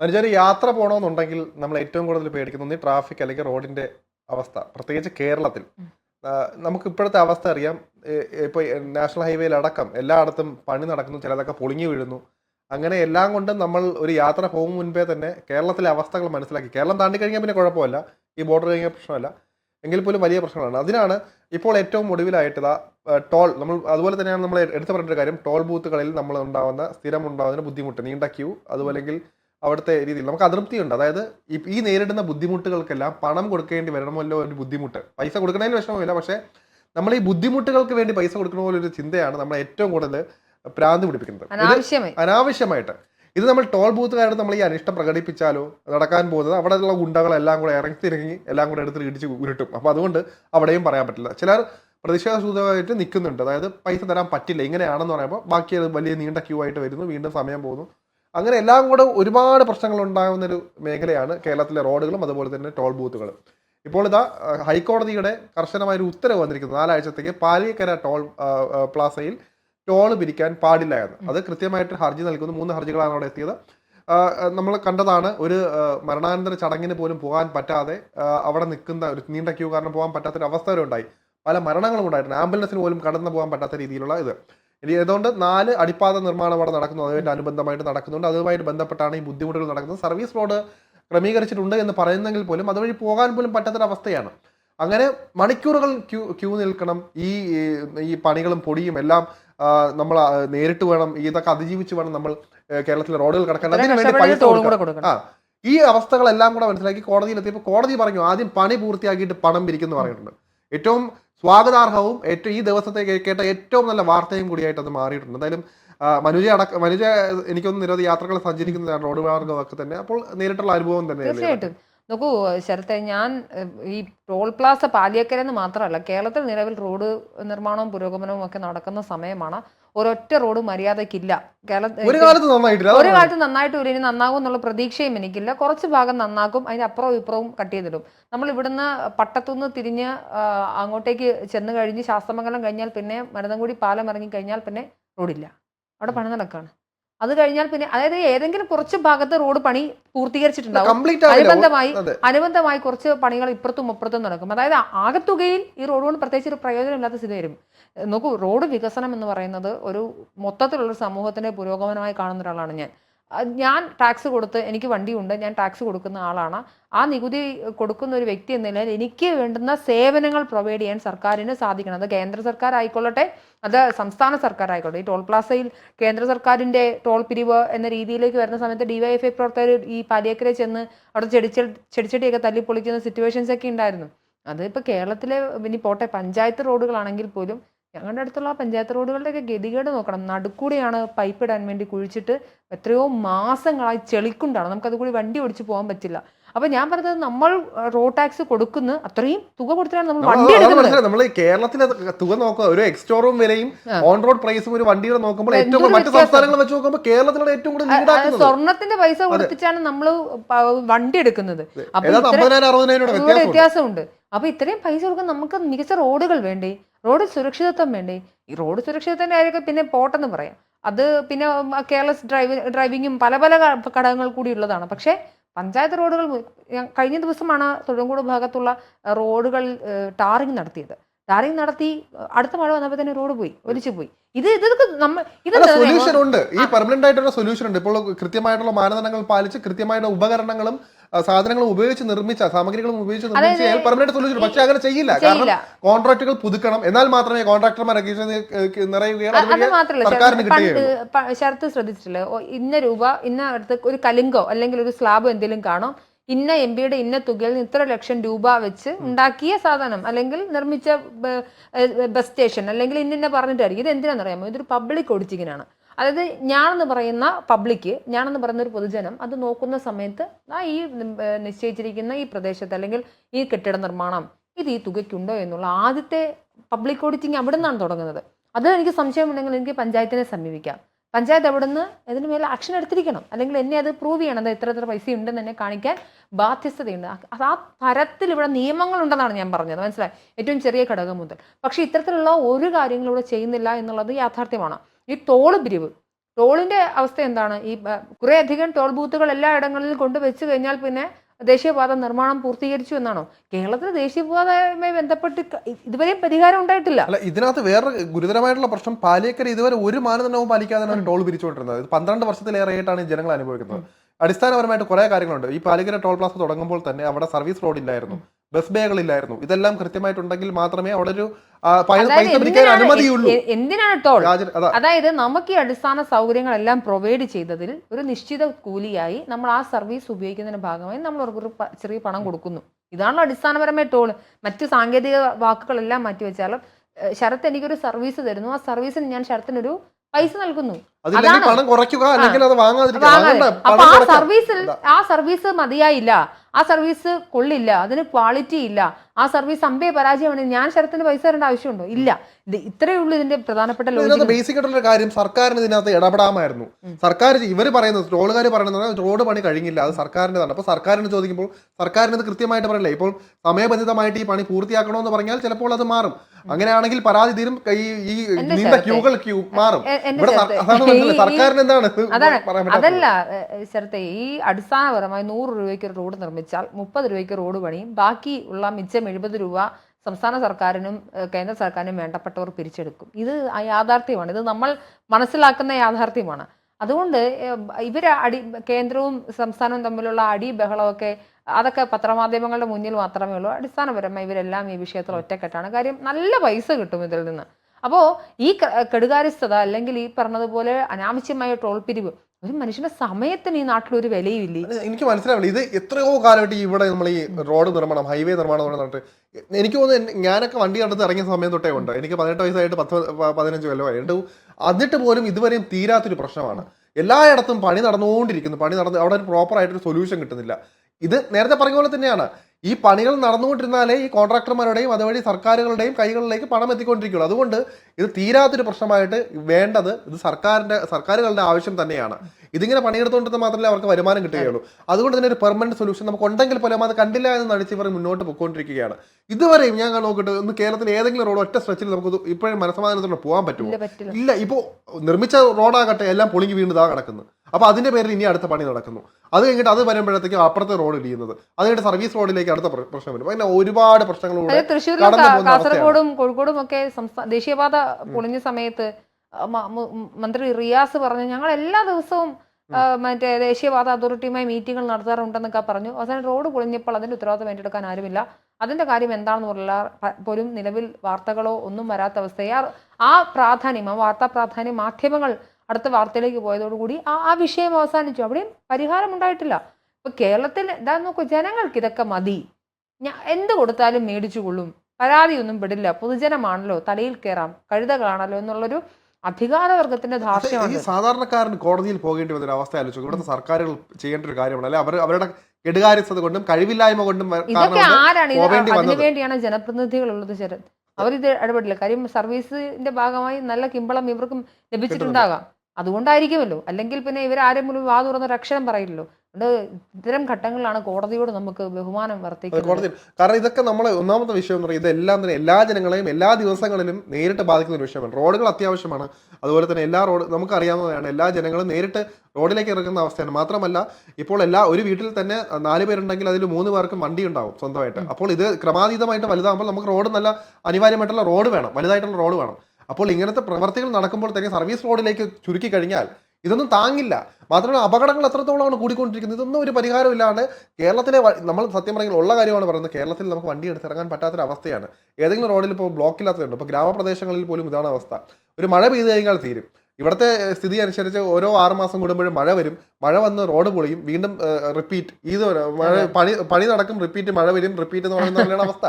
മനുഷ്യർ യാത്ര പോകണമെന്നുണ്ടെങ്കിൽ നമ്മൾ ഏറ്റവും കൂടുതൽ പേടിക്കുന്നത് ഈ ട്രാഫിക് അല്ലെങ്കിൽ റോഡിന്റെ അവസ്ഥ. പ്രത്യേകിച്ച് കേരളത്തിൽ. നമുക്ക് ഇപ്പോഴത്തെ അവസ്ഥ അറിയാം. ഇപ്പോൾ ഇപ്പൊ നാഷണൽ ഹൈവേയിൽ അടക്കം എല്ലായിടത്തും പണി നടക്കുന്നു ചിലതൊക്കെ പൊളിഞ്ഞു വീഴുന്നു. അങ്ങനെ എല്ലാം കൊണ്ടും നമ്മൾ ഒരു യാത്ര പോകും മുൻപേ തന്നെ കേരളത്തിലെ അവസ്ഥകൾ മനസ്സിലാക്കി. കേരളം താണ്ടി കഴിഞ്ഞാൽ പിന്നെ കുഴപ്പമില്ല. ഈ ബോർഡർ കഴിഞ്ഞാൽ പ്രശ്നമല്ല. എങ്കിൽ പോലും വലിയ പ്രശ്നങ്ങളാണ്. അതിനാണ് ഇപ്പോൾ ഏറ്റവും ഒടുവിലായിട്ട് ടോൾ നമ്മൾ അതുപോലെ തന്നെയാണ് നമ്മൾ എടുത്തു പറഞ്ഞൊരു കാര്യം. ടോൾ ബൂത്തുകളിൽ നമ്മൾ ഉണ്ടാകുന്ന സ്ഥിരം ഉണ്ടാകുന്ന ബുദ്ധിമുട്ട്. നീണ്ട ക്യൂ. അതുമല്ലെങ്കിൽ അവിടുത്തെ രീതിയിൽ നമുക്ക് അതൃപ്തിയുണ്ട്. അതായത് ഈ- നേരിടുന്ന ബുദ്ധിമുട്ടുകൾക്കെല്ലാം പണം കൊടുക്കേണ്ടി വരണമല്ലോ ഒരു ബുദ്ധിമുട്ട്. പൈസ കൊടുക്കണതിന് വിഷമമില്ല. പക്ഷേ നമ്മൾ ഈ ബുദ്ധിമുട്ടുകൾക്ക് വേണ്ടി പൈസ കൊടുക്കുന്ന പോലെ ഒരു ചിന്തയാണ് നമ്മളെ ഏറ്റവും കൂടുതൽ പ്രാന്ത് പിടിപ്പിക്കുന്നത്. അനാവശ്യമായിട്ട്. ഇത് നമ്മൾ ടോൾ ബൂത്തുകാരോട് നമ്മൾ ഈ അനിഷ്ടം പ്രകടിപ്പിച്ചാലോ നടക്കാൻ പോകുന്നത് അവിടെയുള്ള ഗുണ്ടകളെല്ലാം കൂടെ ഇറങ്ങി തിരങ്ങി എല്ലാം കൂടെ എടുത്ത് ഇടിച്ച് ഉരുട്ടും. അപ്പോൾ അതുകൊണ്ട് അവിടെയും പറയാൻ പറ്റില്ല. ചിലർ പ്രതിഷേധസൂചകമായിട്ട് നിൽക്കുന്നുണ്ട്. അതായത് പൈസ തരാൻ പറ്റില്ല. ഇങ്ങനെയാണെന്ന് പറയുമ്പോൾ ബാക്കി അത് വലിയ നീണ്ട ക്യൂ ആയിട്ട് വരുന്നു. വീണ്ടും സമയം പോകുന്നു. അങ്ങനെ എല്ലാം കൂടെ ഒരുപാട് പ്രശ്നങ്ങൾ ഉണ്ടാകുന്നൊരു മേഖലയാണ് കേരളത്തിലെ റോഡുകളും അതുപോലെ തന്നെ ടോൾ ബൂത്തുകളും. ഇപ്പോൾ ഇതാ ഹൈക്കോടതിയുടെ കർശനമായ ഒരു ഉത്തരവ് വന്നിരിക്കുന്നു. നാലാഴ്ചത്തേക്ക് പാലിയക്കര ടോൾ പ്ലാസയിൽ ടോൾ പിരിക്കാൻ പാടില്ല എന്ന്. അത് കൃത്യമായിട്ട് ഹർജി നൽകുന്നു. മൂന്ന് ഹർജികളാണ് അവിടെ എത്തിയത്. നമ്മൾ കണ്ടതാണ് ഒരു മരണാനന്തര ചടങ്ങിന് പോലും പോകാൻ പറ്റാതെ അവിടെ നിൽക്കുന്ന ഒരു നീണ്ട ക്യൂ കാരണം പോകാൻ പറ്റാത്തൊരു അവസ്ഥ വരെ ഉണ്ടായി. പല മരണങ്ങളും ഉണ്ടായിട്ടുണ്ട്. ആംബുലൻസിന് പോലും കടന്നു പോകാൻ പറ്റാത്ത രീതിയിലുള്ള ഇത്. ഇനി ഏതുകൊണ്ട് നാല് അടിപ്പാത നിർമ്മാണം അവിടെ നടക്കുന്നു അതുമായിട്ട് അനുബന്ധമായിട്ട് നടക്കുന്നുണ്ട്. അതുമായിട്ട് ബന്ധപ്പെട്ടാണ് ഈ ബുദ്ധിമുട്ടുകൾ നടക്കുന്നത്. സർവീസ് റോഡ് ക്രമീകരിച്ചിട്ടുണ്ട് എന്ന് പറയുന്നെങ്കിൽ പോലും അതുവഴി പോകാൻ പോലും പറ്റാത്തൊരവസ്ഥയാണ്. അങ്ങനെ മണിക്കൂറുകൾ ക്യൂ ക്യൂ നിൽക്കണം. ഈ ഈ പണികളും പൊടിയും എല്ലാം നമ്മൾ നേരിട്ട് വേണം ഇതൊക്കെ അതിജീവിച്ച് വേണം നമ്മൾ കേരളത്തിലെ റോഡുകൾ കിടക്കാൻ. അതിന് വേണ്ടി കഷ്ടപ്പെട്ട് പൈസ കൊടുക്കണം. ആ ഈ അവസ്ഥകളെല്ലാം കൂടെ മനസ്സിലാക്കി കോടതിയിൽ എത്തിയപ്പോൾ കോടതി പറഞ്ഞു ആദ്യം പണി പൂർത്തിയാക്കിയിട്ട് പണം പിരിക്കുന്നു പറഞ്ഞിട്ടുണ്ട്. ഏറ്റവും സ്വാഗതാർഹവും ഏറ്റവും ഈ ദിവസത്തെ കേട്ട ഏറ്റവും നല്ല വാർത്തയും കൂടിയായിട്ട് അത് മാറിയിട്ടുണ്ട്. എന്തായാലും മനുജ അടക്ക മനുജ എനിക്കൊന്ന് നിരവധി യാത്രകൾ സഞ്ചരിക്കുന്നതാണ് റോഡ് മാർഗമൊക്കെ തന്നെ. അപ്പോൾ നേരിട്ടുള്ള അനുഭവം തന്നെ നോക്കൂ ശരത്തെ ഞാൻ ഈ ടോൾ പ്ലാസ പാലിയക്കരെന്ന് മാത്രമല്ല കേരളത്തിൽ നിലവിൽ റോഡ് നിർമ്മാണവും പുരോഗമനവും ഒക്കെ നടക്കുന്ന സമയമാണ്. ഒരൊറ്റ റോഡ് മര്യാദക്കില്ല കേരളത്തിൽ ഒരു കാലത്ത് നന്നായിട്ടില്ല. ഒരു കാലത്ത് നന്നായിട്ട് ഇനി നന്നാകും എന്നുള്ള പ്രതീക്ഷയും എനിക്കില്ല. കുറച്ച് ഭാഗം നന്നാക്കും. അതിന് അപ്പുറവും ഇപ്പുറവും കട്ട് ചെയ്തിടും. നമ്മൾ ഇവിടുന്ന് പട്ടത്തുനിന്ന് തിരിഞ്ഞ് അങ്ങോട്ടേക്ക് ചെന്ന് കഴിഞ്ഞ് ശാസ്ത്രമംഗലം കഴിഞ്ഞാൽ പിന്നെ മരുതൻകുടി പാലം ഇറങ്ങി കഴിഞ്ഞാൽ പിന്നെ റോഡില്ല. അവിടെ പണി നടക്കാണ്. അത് കഴിഞ്ഞാൽ പിന്നെ അതായത് ഏതെങ്കിലും കുറച്ച് ഭാഗത്ത് റോഡ് പണി പൂർത്തീകരിച്ചിട്ടുണ്ടാവും. അനുബന്ധമായി അനുബന്ധമായി കുറച്ച് പണികൾ ഇപ്പുറത്തും അപ്പുറത്തും നടക്കും. അതായത് ആകത്തുകയിൽ ഈ റോഡ് കൊണ്ട് പ്രത്യേകിച്ച് ഒരു പ്രയോജനമില്ലാത്ത സ്ഥിതി വരും. നോക്കൂ റോഡ് വികസനം എന്ന് പറയുന്നത് ഒരു മൊത്തത്തിലുള്ള സമൂഹത്തിന്റെ പുരോഗമനമായി കാണുന്ന ഒരാളാണ് ഞാൻ. ഞാൻ ടാക്സ് കൊടുത്ത് എനിക്ക് വണ്ടിയുണ്ട് ഞാൻ ടാക്സ് കൊടുക്കുന്ന ആളാണ്. ആ നികുതി കൊടുക്കുന്ന ഒരു വ്യക്തി എന്ന നിലയിൽ എനിക്ക് വേണ്ടുന്ന സേവനങ്ങൾ പ്രൊവൈഡ് ചെയ്യാൻ സർക്കാരിന് സാധിക്കണം. അത് കേന്ദ്ര സർക്കാർ ആയിക്കൊള്ളട്ടെ അത് സംസ്ഥാന സർക്കാർ ആയിക്കോട്ടെ ഈ ടോൾ പ്ലാസയിൽ കേന്ദ്ര സർക്കാരിന്റെ ടോൾ പിരിവ് എന്ന രീതിയിലേക്ക് വരുന്ന സമയത്ത് ഡിവൈഎഫ്ഐ പ്രവർത്തകർ ഈ പാലിയക്കരെ ചെന്ന് അവിടെ ചെടിച്ച ചെടിച്ചെടിയൊക്കെ തല്ലിപ്പൊളിക്കുന്ന സിറ്റുവേഷൻസ് ഒക്കെ ഉണ്ടായിരുന്നു. അത് ഇപ്പോൾ കേരളത്തിലെ ഇനി പോട്ടെ പഞ്ചായത്ത് റോഡുകളാണെങ്കിൽ പോലും ഞങ്ങളുടെ അടുത്തുള്ള പഞ്ചായത്ത് റോഡുകളുടെയൊക്കെ ഗതികേട് നോക്കണം. നടുക്കൂടെയാണ് പൈപ്പ് ഇടാൻ വേണ്ടി കുഴിച്ചിട്ട് എത്രയോ മാസങ്ങളായി ചെളിക്കുണ്ടാണ്. നമുക്കത് കൂടി വണ്ടി ഓടിച്ച് പോകാൻ പറ്റില്ല. അപ്പൊ ഞാൻ പറഞ്ഞത് നമ്മൾ റോഡ് ടാക്സ് കൊടുക്കുന്ന. അത്രയും തുക കൊടുത്തിട്ടാണ് നമ്മൾ വണ്ടി എടുക്കുന്നത്. നമ്മൾ കേരളത്തിലെ തുക നോക്കുക. ഒരു എക്സ്റ്റോറും വിലയും ഓൺ റോഡ് പ്രൈസും ഒരു വണ്ടിയുടെ നോക്കുമ്പോൾ ഏറ്റവും മറ്റു. സംസ്ഥാനങ്ങൾ വെച്ച് നോക്കുമ്പോൾ കേരളത്തിലാണ് ഏറ്റവും കൂടുതൽ സ്വർണത്തിന്റെ പൈസ കൊടുത്തിട്ടാണ് നമ്മൾ വണ്ടി എടുക്കുന്നത്. അപ്പൊ വ്യത്യാസമുണ്ട്. അപ്പൊ ഇത്രയും പൈസ കൊടുക്കാൻ നമുക്ക് മികച്ച റോഡുകൾ വേണ്ടേ? റോഡ് സുരക്ഷിതത്വം വേണ്ടേ? ഈ റോഡ് സുരക്ഷിതത്വം കാര്യമൊക്കെ പിന്നെ പോട്ടെന്ന് പറയാം. അത് പിന്നെ കെയർലെസ് ഡ്രൈവ് ഡ്രൈവിങ്ങും പല പല ഘടകങ്ങൾ കൂടി ഉള്ളതാണ്. പക്ഷേ പഞ്ചായത്ത് റോഡുകൾ കഴിഞ്ഞ ദിവസമാണ് തൊഴിലങ്കൂട് ഭാഗത്തുള്ള റോഡുകൾ ടാറിങ് നടത്തിയത്. ടാറിങ് നടത്തി അടുത്ത മഴ വന്നപ്പോൾ തന്നെ റോഡ് പോയി ഒലിച്ചു പോയി. ഇത് ഇതൊക്കെ നമ്മൾ ഇത് സൊല്യൂഷൻ ഉണ്ട്. ഈ പെർമനന്റ് ആയിട്ടുള്ള സൊല്യൂഷൻ ഉണ്ട്. ഇപ്പോൾ കൃത്യമായിട്ടുള്ള മാനദണ്ഡങ്ങൾ പാലിച്ച് കൃത്യമായിട്ടുള്ള ഉപകരണങ്ങളും സാധനങ്ങളും ഉപയോഗിച്ച് നിർമ്മിച്ച സാമഗ്രികളും ഉപയോഗിച്ച് നിർമ്മിച്ച പെർമനന്റ് സൊല്യൂഷൻ പക്ഷെ അങ്ങനെ ചെയ്യില്ല. കാരണം കോൺട്രാക്ടുകൾ പുതുക്കണം. എന്നാൽ മാത്രമേ കോൺട്രാക്ടർമാർ നിറയുകയാണ്. ശരത്ത് ശ്രദ്ധിച്ചിട്ടില്ലേ? ഇന്ന രൂപ ഇന്ന അടുത്ത് ഒരു കലുങ്കോ അല്ലെങ്കിൽ ഒരു സ്ലാബോ എന്തെങ്കിലും കാണും. ഇന്ന എം പിയുടെ ഇന്ന തുകയിൽ നിന്ന് ഇത്ര ലക്ഷം രൂപ വെച്ച് ഉണ്ടാക്കിയ സാധനം അല്ലെങ്കിൽ നിർമ്മിച്ച ബസ് സ്റ്റേഷൻ അല്ലെങ്കിൽ ഇന്നിന്നെ പറഞ്ഞിട്ടായിരിക്കും. ഇത് എന്തിനാണെന്നറിയാമോ? ഇതൊരു പബ്ലിക് ഓഡിറ്റിങ്ങിനാണ് അതായത് ഞാനെന്ന് പറയുന്ന പബ്ലിക് ഞാനെന്ന് പറയുന്ന ഒരു പൊതുജനം അത് നോക്കുന്ന സമയത്ത് ആ ഈ നിശ്ചയിച്ചിരിക്കുന്ന ഈ പ്രദേശത്ത് അല്ലെങ്കിൽ ഈ കെട്ടിട നിർമ്മാണം ഇത് ഈ തുകയ്ക്കുണ്ടോ? എന്നുള്ള ആദ്യത്തെ പബ്ലിക് ഓഡിറ്റിംഗ് അവിടെ നിന്നാണ് തുടങ്ങുന്നത്. അത് എനിക്ക് സംശയമുണ്ടെങ്കിൽ എനിക്ക് പഞ്ചായത്തിനെ സമീപിക്കാം. പഞ്ചായത്ത് അവിടെ നിന്ന് ഇതിന് മേലെ ആക്ഷൻ എടുത്തിരിക്കണം. അല്ലെങ്കിൽ എന്നെ അത് പ്രൂവ് ചെയ്യണം. അത് എത്ര എത്ര പൈസ ഉണ്ടെന്ന് എന്നെ കാണിക്കാൻ ബാധ്യസ്ഥതയുണ്ട്. അത് ആ തരത്തിൽ ഇവിടെ നിയമങ്ങളുണ്ടെന്നാണ് ഞാൻ പറഞ്ഞത്. മനസ്സിലായി? ഏറ്റവും ചെറിയ ഘടകം മുതൽ. പക്ഷേ ഇത്തരത്തിലുള്ള ഒരു കാര്യങ്ങളും ഇവിടെ ചെയ്യുന്നില്ല എന്നുള്ളത് യാഥാർത്ഥ്യമാണ്. ഈ ടോൾ പിരിവ്. ടോളിന്റെ അവസ്ഥ എന്താണ്? ഈ കുറേ കുറെ അധികം ടോൾ ബൂത്തുകൾ എല്ലാ ഇടങ്ങളിലും കൊണ്ടുവച്ച് കഴിഞ്ഞാൽ പിന്നെ ദേശീയപാത നിർമ്മാണം പൂർത്തീകരിച്ചു എന്നാണോ? കേരളത്തിൽ ദേശീയപാതയുമായി ബന്ധപ്പെട്ട് ഇതുവരെ പരിഹാരം ഉണ്ടായിട്ടില്ല. അല്ല ഇതിനകത്ത് വേറെ ഗുരുതരമായിട്ടുള്ള പ്രശ്നം പാലിയക്കർ ഇതുവരെ ഒരു മാനദണ്ഡവും പാലിക്കാതെയാണ് ടോൾ പിരിച്ചുകൊണ്ടിരുന്നത്. ഇത് പന്ത്രണ്ട് വർഷത്തിലേറെയായിട്ടാണ് ജനങ്ങൾ അനുഭവിക്കുന്നത്. അടിസ്ഥാനപരമായിട്ട് കുറേ കാര്യങ്ങളുണ്ട്. ഈ പാലിക്കര ടോൾ പ്ലാസ തുടങ്ങുമ്പോൾ തന്നെ അവിടെ സർവീസ് റോഡ് ഇല്ലായിരുന്നു. ബസ് ബാഗുകളില്ലായിരുന്നു ഇതെല്ലാം കൃത്യമായിട്ടുണ്ടെങ്കിൽ മാത്രമേ അവിടെ ഒരു പൈസ പിരിക്കാൻ അനുമതിയുള്ളൂ. എന്തിനാണ് ടോൾ? അതായത് നമുക്ക് ഈ അടിസ്ഥാന സൗകര്യങ്ങളെല്ലാം പ്രൊവൈഡ് ചെയ്തതിൽ ഒരു നിശ്ചിത കൂലിയായി നമ്മൾ ആ സർവീസ് ഉപയോഗിക്കുന്നതിന്റെ ഭാഗമായി നമ്മൾ ഒരു ചെറിയ പണം കൊടുക്കുന്നു. ഇതാണല്ലോ അടിസ്ഥാനപരമായ ടോൾ മറ്റ് സാങ്കേതിക വാക്കുകളെല്ലാം മാറ്റിവെച്ചാലും ശരത്ത് എനിക്കൊരു സർവീസ് തരുന്നു. ആ സർവീസിന് ഞാൻ ശരത്തിനൊരു പൈസ നൽകുന്നു. അതില്ലെങ്കിൽ. പണം കുറയ്ക്കുക അല്ലെങ്കിൽ അത് വാങ്ങാതിരിക്കുക. വാങ്ങാതെ. അപ്പൊ ആ സർവീസിൽ ആ സർവീസ് മതിയായില്ല. ആ സർവീസ് കൊള്ളില്ല. അതിന് ക്വാളിറ്റി ഇല്ല. ആ സർവീസ് അമ്പേ പരാജയമാണ് ഞാൻ ശരത്തിന് പൈസ തരേണ്ട ആവശ്യമുണ്ടോ? ഇല്ല. ഇത് ഇത്രയേ ഉള്ളൂ ഇതിന്റെ പ്രധാനപ്പെട്ട ഇതിനകത്ത് ബേസിക് ആയിട്ടുള്ള കാര്യം സർക്കാരിന് ഇതിനകത്ത് ഇടപെടാമായിരുന്നു. സർക്കാർ ഇവർ പറയുന്നത് ടോളുകാർ പറയുന്നത് റോഡ് പണി കഴിഞ്ഞില്ല. അത് സർക്കാരിന്റെതാണ്. അപ്പോൾ സർക്കാരിന് ചോദിക്കുമ്പോൾ സർക്കാരിന് ഇത് കൃത്യമായിട്ട് പറയില്ല? ഇപ്പോൾ സമയബന്ധിതമായിട്ട് ഈ പണി പൂർത്തിയാക്കണമെന്ന് പറഞ്ഞാൽ ചിലപ്പോൾ അത് മാറും. അങ്ങനെയാണെങ്കിൽ പരാതി തീരും. ഈ നീണ്ട ക്യൂകൾ ക്യൂ മാറും. ഇവിടെ അതാണ് സർക്കാരിന് എന്താണ് അതാണ്? അതല്ല ശരത്തെ ഈ അടിസ്ഥാനപരമായി നൂറ് രൂപയ്ക്ക് ഒരു റോഡ് നിർമ്മിച്ചാൽ മുപ്പത് രൂപയ്ക്ക് റോഡ് പണിയും ബാക്കി ഉള്ള മിച്ചം എഴുപത് രൂപ സംസ്ഥാന സർക്കാരിനും കേന്ദ്ര സർക്കാരിനും വേണ്ടപ്പെട്ടവർ പിരിച്ചെടുക്കും. ഇത് യാഥാർത്ഥ്യമാണ്. ഇത് നമ്മൾ മനസ്സിലാക്കുന്ന യാഥാർത്ഥ്യമാണ്. അതുകൊണ്ട് ഇവരെ ഇവർ അടി കേന്ദ്രവും സംസ്ഥാനവും തമ്മിലുള്ള അടി ബഹളമൊക്കെ അതൊക്കെ പത്രമാധ്യമങ്ങളുടെ മുന്നിൽ മാത്രമേ ഉള്ളൂ. അടിസ്ഥാനപരമായി ഇവരെല്ലാം ഈ വിഷയത്തിൽ ഒറ്റക്കെട്ടാണ്. കാര്യം നല്ല പൈസ കിട്ടും ഇതിൽ നിന്ന്. അപ്പോൾ ഈ കെടുകാര്യസ്ഥത അല്ലെങ്കിൽ ഈ പറഞ്ഞതുപോലെ അനാവശ്യമായ ടോൾ പിരിവ് ഒരു മനുഷ്യന്റെ സമയത്തിന് ഈ നാട്ടിൽ ഒരു വിലയുമില്ല എനിക്ക് മനസ്സിലാവില്ല. ഇത് എത്രയോ കാലമായിട്ട് ഇവിടെ നമ്മൾ ഈ റോഡ് നിർമ്മാണം ഹൈവേ നിർമ്മാണം നടന്നിട്ട് എനിക്ക് തോന്നുന്നു ഞാനൊക്കെ വണ്ടി കണ്ടത് ഇറങ്ങിയ സമയം തൊട്ടേ ഉണ്ട്. എനിക്ക് പതിനെട്ട് വയസ്സായിട്ട് പത്ത് പതിനഞ്ച് കൊല്ലമായി. ഉണ്ട് എന്നിട്ട് പോലും ഇതുവരെയും തീരാത്തൊരു പ്രശ്നമാണ്. എല്ലായിടത്തും പണി നടന്നുകൊണ്ടിരിക്കുന്നു. പണി നടന്ന് അവിടെ ഒരു പ്രോപ്പർ ആയിട്ടൊരു സൊല്യൂഷൻ കിട്ടുന്നില്ല. ഇത് നേരത്തെ പറഞ്ഞ പോലെ തന്നെയാണ്. ഈ പണികൾ നടന്നുകൊണ്ടിരുന്നാലേ ഈ കോൺട്രാക്ടർമാരുടെയും അതുവഴി സർക്കാരുകളുടെയും കൈകളിലേക്ക് പണം എത്തിക്കൊണ്ടിരിക്കുകയുള്ളൂ അതുകൊണ്ട് ഇത് തീരാത്തൊരു പ്രശ്നമായിട്ട് വേണ്ടത് ഇത് സർക്കാരിന്റെ സർക്കാരുകളുടെ ആവശ്യം തന്നെയാണ്. ഇതിങ്ങനെ പണിയെടുത്തുകൊണ്ടിരുന്ന മാത്രമേ അവർക്ക് വരുമാനം കിട്ടുകയുള്ളൂ. അതുകൊണ്ട് തന്നെ ഒരു പെർമനന്റ് സൊല്യൂഷൻ നമുക്ക് ഉണ്ടെങ്കിൽ പോലും അത് കണ്ടില്ല എന്ന് നടിച്ച് ഇവർ മുന്നോട്ട് പോയിക്കൊണ്ടിരിക്കുകയാണ്. ഇതുവരെയും ഞാൻ നോക്കിയിട്ട് ഇന്ന് കേരളത്തിൽ ഏതെങ്കിലും റോഡ് ഒറ്റ സ്ട്രെച്ചിൽ നമുക്ക് ഇപ്പോഴും മനസ്സമാധാനത്തോടെ പോകാൻ പറ്റുമോ? ഇല്ല ഇപ്പോൾ നിർമ്മിച്ച റോഡാകട്ടെ എല്ലാം പൊളിഞ്ഞു വീണ് ഇതാ കിടക്കുന്നു. അപ്പോൾ അതിന്റെ പേരിൽ ഇനി അടുത്ത പണി നടക്കുന്നു. അത് കഴിഞ്ഞിട്ട് അത് വരുമ്പോഴത്തേക്കും അപ്പുറത്തെ റോഡ് ഇടിയുന്നത്. അത് കഴിഞ്ഞിട്ട് സർവീസ് റോഡിലേക്ക് അടുത്ത പ്രശ്നം വരും. അങ്ങനെ ഒരുപാട് അവസ്ഥയാണ്. കാസർഗോഡും കോഴിക്കോടും ഒക്കെ ദേശീയപാത പൊളിഞ്ഞ സമയത്ത് മന്ത്രി റിയാസ് പറഞ്ഞു ഞങ്ങൾ എല്ലാ ദിവസവും മറ്റേ ദേശീയപാത അതോറിറ്റിയുമായി മീറ്റിംഗുകൾ നടത്താറുണ്ടെന്നൊക്കെ പറഞ്ഞു. അവസാനം റോഡ് പൊളിഞ്ഞപ്പോൾ അതിന്റെ ഉത്തരവാദിത്തം ഏറ്റെടുക്കാൻ ആരുമില്ല. അതിന്റെ കാര്യം എന്താണെന്ന് പറഞ്ഞാൽ പോലും നിലവിൽ വാർത്തകളോ ഒന്നും വരാത്ത അവസ്ഥയെ. ആ പ്രാധാന്യം ആ വാർത്താ പ്രാധാന്യം മാധ്യമങ്ങൾ അടുത്ത വാർത്തയിലേക്ക് പോയതോടുകൂടി ആ ആ വിഷയം അവസാനിച്ചു. അവിടെയും പരിഹാരം ഉണ്ടായിട്ടില്ല. ഇപ്പൊ കേരളത്തിൽ ഇതാ നോക്കൂ ജനങ്ങൾക്ക് ഇതൊക്കെ മതി. ഞാൻ എന്ത് കൊടുത്താലും മേടിച്ചു കൊള്ളും. പരാതിയൊന്നും പെടില്ല. പൊതുജനമാണല്ലോ തലയിൽ കയറാം കഴുതകളാണല്ലോ എന്നുള്ളൊരു അധികാരവർഗത്തിന്റെ ധാർഷ്ട്യമാണ്. സാധാരണക്കാരന് കോടതിയിൽ പോകേണ്ടി വന്ന ഒരു അവസ്ഥ ആലോചിച്ചു ഇവിടുത്തെ സർക്കാരുകൾ ചെയ്യേണ്ട ഒരു കാര്യമാണ്. അല്ലെ? അവർ അവരുടെ കെടുകാര്യസ്ഥത കൊണ്ടും കഴിവില്ലായ്മ കൊണ്ടും ഇതൊക്കെ ആരാണ് അതിനുവേണ്ടിയാണ് ജനപ്രതിനിധികൾ ഉള്ളത് ശരത്. അവരിത് ഇടപെടില്ല. കാര്യം സർവീസിന്റെ ഭാഗമായി നല്ല കിമ്പളം ഇവർക്കും ലഭിച്ചിട്ടുണ്ടാകാം. അതുകൊണ്ടായിരിക്കുമല്ലോ. അല്ലെങ്കിൽ പിന്നെ ഇവരാരെങ്കിലും വാ തുറന്ന രക്ഷണം അക്ഷരം പറയില്ലല്ലോ. അതുകൊണ്ട് ഇത്തരം ഘട്ടങ്ങളിലാണ് കോടതിയോട് നമുക്ക് ബഹുമാനം വർദ്ധിക്കുന്നത്. കാരണം ഇതൊക്കെ നമ്മളെ ഒന്നാമത്തെ വിഷയം എന്ന് പറയുന്നത് ഇതെല്ലാം തന്നെ എല്ലാ ജനങ്ങളെയും എല്ലാ ദിവസങ്ങളിലും നേരിട്ട് ബാധിക്കുന്ന ഒരു വിഷയമാണ്. റോഡുകൾ അത്യാവശ്യമാണ്. അതുപോലെ തന്നെ എല്ലാ റോഡ് നമുക്കറിയാവുന്നതാണ് എല്ലാ ജനങ്ങളും നേരിട്ട് റോഡിലേക്ക് ഇറങ്ങുന്ന അവസ്ഥയാണ്. മാത്രമല്ല ഇപ്പോൾ എല്ലാ ഒരു വീട്ടിൽ തന്നെ നാല് പേരുണ്ടെങ്കിൽ അതിൽ മൂന്ന് പേർക്കും വണ്ടി ഉണ്ടാവും സ്വന്തമായിട്ട്. അപ്പോൾ ഇത് ക്രമാതീതമായിട്ട് വലുതാകുമ്പോൾ നമുക്ക് റോഡ് നല്ല അനിവാര്യമായിട്ടുള്ള റോഡ് വേണം. വലുതായിട്ടുള്ള റോഡ് വേണം. അപ്പോൾ ഇങ്ങനത്തെ പ്രവർത്തികൾ നടക്കുമ്പോൾ തന്നെ സർവീസ് റോഡിലേക്ക് ചുരുക്കി കഴിഞ്ഞാൽ ഇതൊന്നും താങ്ങില്ല. മാത്രമല്ല അപകടങ്ങൾ എത്രത്തോളമാണ് കൂടിക്കൊണ്ടിരിക്കുന്നത്? ഇതൊന്നും ഒരു പരിഹാരമില്ലാണ്ട് കേരളത്തിലെ നമ്മൾ സത്യം പറഞ്ഞാൽ ഉള്ള കാര്യമാണ് പറയുന്നത്. കേരളത്തിൽ നമുക്ക് വണ്ടി എടുത്തിറങ്ങാൻ പറ്റാത്തൊരു അവസ്ഥയാണ്. ഏതെങ്കിലും റോഡിൽ ഇപ്പോൾ ബ്ലോക്ക് ഇല്ലാത്തതുണ്ട് ഇപ്പോൾ ഗ്രാമപ്രദേശങ്ങളിൽ പോലും ഇതാണ് അവസ്ഥ. ഒരു മഴ പെയ്തു കഴിഞ്ഞാൽ തീരും. ഇവിടുത്തെ സ്ഥിതി അനുസരിച്ച് ഓരോ ആറ് മാസം കൂടുമ്പോഴും മഴ വരും. മഴ വന്ന് റോഡ് പൊളിയും. വീണ്ടും റിപ്പീറ്റ് ഇത് മഴ പണി പണി നടക്കും. റിപ്പീറ്റ് മഴ വരും. റിപ്പീറ്റ് എന്ന് പറയുന്ന അവസ്ഥ.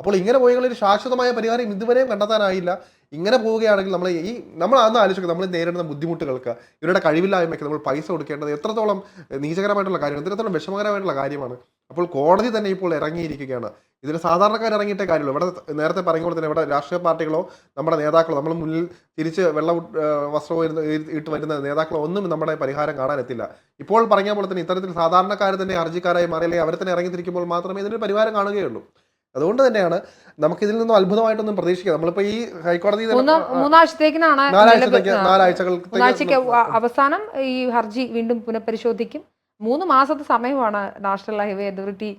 അപ്പോൾ ഇങ്ങനെ പോയി ഒരു ശാശ്വതമായ പരിഹാരം ഇതുവരെയും കണ്ടെത്താനായില്ല. ഇങ്ങനെ പോവുകയാണെങ്കിൽ നമ്മൾ ഈ നമ്മൾ അന്ന് ആലോചിക്കുക നമ്മൾ നേരിടുന്ന ബുദ്ധിമുട്ടുകൾക്ക് ഇവരുടെ കഴിവില്ലായ്മയ്ക്ക് നമ്മൾ പൈസ കൊടുക്കേണ്ടത് എത്രത്തോളം നീചകരമായിട്ടുള്ള കാര്യമാണ് എത്രത്തോളം വിഷമകരമായിട്ടുള്ള കാര്യമാണ്. അപ്പോൾ കോടതി തന്നെ ഇപ്പോൾ ഇറങ്ങിയിരിക്കുകയാണ്. ഇതിൽ സാധാരണക്കാർ ഇറങ്ങിയിട്ടേ കാര്യമുള്ളൂ. ഇവിടെ നേരത്തെ പറയുമ്പോൾ തന്നെ ഇവിടെ രാഷ്ട്രീയ പാർട്ടികളോ നമ്മുടെ നേതാക്കളോ നമ്മൾ മുന്നിൽ തിരിച്ച് വെള്ള വസ്ത്രമോ ഇട്ട് വരുന്ന നേതാക്കളോ ഒന്നും നമ്മുടെ പരിഹാരം കാണാനെത്തില്ല ഇപ്പോൾ പറഞ്ഞ പോലെ തന്നെ ഇത്തരത്തിൽ സാധാരണക്കാർ തന്നെ ഹർജിക്കാരായി മാറിയില്ലെങ്കിൽ അവരെ തന്നെ ഇറങ്ങിത്തിരിക്കുമ്പോൾ മാത്രമേ ഇതിനൊരു പരിഹാരം കാണുകയുള്ളൂ. അതുകൊണ്ട് തന്നെയാണ് നമുക്ക് ഇതിൽ നിന്നും അത്ഭുതമായിട്ടൊന്നും പ്രതീക്ഷിക്കാം. നമ്മളിപ്പോ ഈ ഹൈക്കോടതി മൂന്നാഴ്ചത്തേക്കിനാണ് നാലാഴ്ചകൾക്ക് അവസാനം ഈ ഹർജി വീണ്ടും പുനഃപരിശോധിക്കും. മൂന്ന് മാസത്തെ സമയമാണ് നാഷണൽ ഹൈവേ അതോറിറ്റി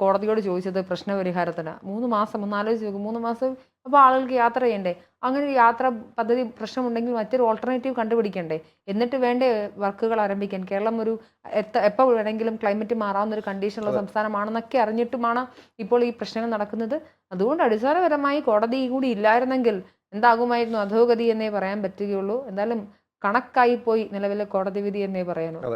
കോടതിയോട് ചോദിച്ചത് പ്രശ്നപരിഹാരത്തിന്. മൂന്ന് മാസം ഒന്നാലോചിച്ച് നോക്കും മൂന്ന് മാസം അപ്പോൾ ആളുകൾക്ക് യാത്ര ചെയ്യണ്ടേ? അങ്ങനെ ഒരു യാത്ര പദ്ധതി പ്രശ്നമുണ്ടെങ്കിൽ മറ്റൊരു ഓൾട്ടർനേറ്റീവ് കണ്ടുപിടിക്കണ്ടേ? എന്നിട്ട് വേണ്ടേ വർക്കുകൾ ആരംഭിക്കാൻ? കേരളം ഒരു എത്ത എപ്പോൾ വേണമെങ്കിലും ക്ലൈമറ്റ് മാറാവുന്ന ഒരു കണ്ടീഷനുള്ള സംസ്ഥാനമാണെന്നൊക്കെ അറിഞ്ഞിട്ടുമാണ് ഇപ്പോൾ ഈ പ്രശ്നങ്ങൾ നടക്കുന്നത്. അതുകൊണ്ട് അടിസ്ഥാനപരമായി കോടതി കൂടി ഇല്ലായിരുന്നെങ്കിൽ എന്താകുമായിരുന്നു അധോഗതി എന്നേ പറയാൻ പറ്റുകയുള്ളൂ. എന്തായാലും കണക്കായി പോയി നിലവിലെ കോടതി വിധി എന്നേ പറയാനുള്ളൂ.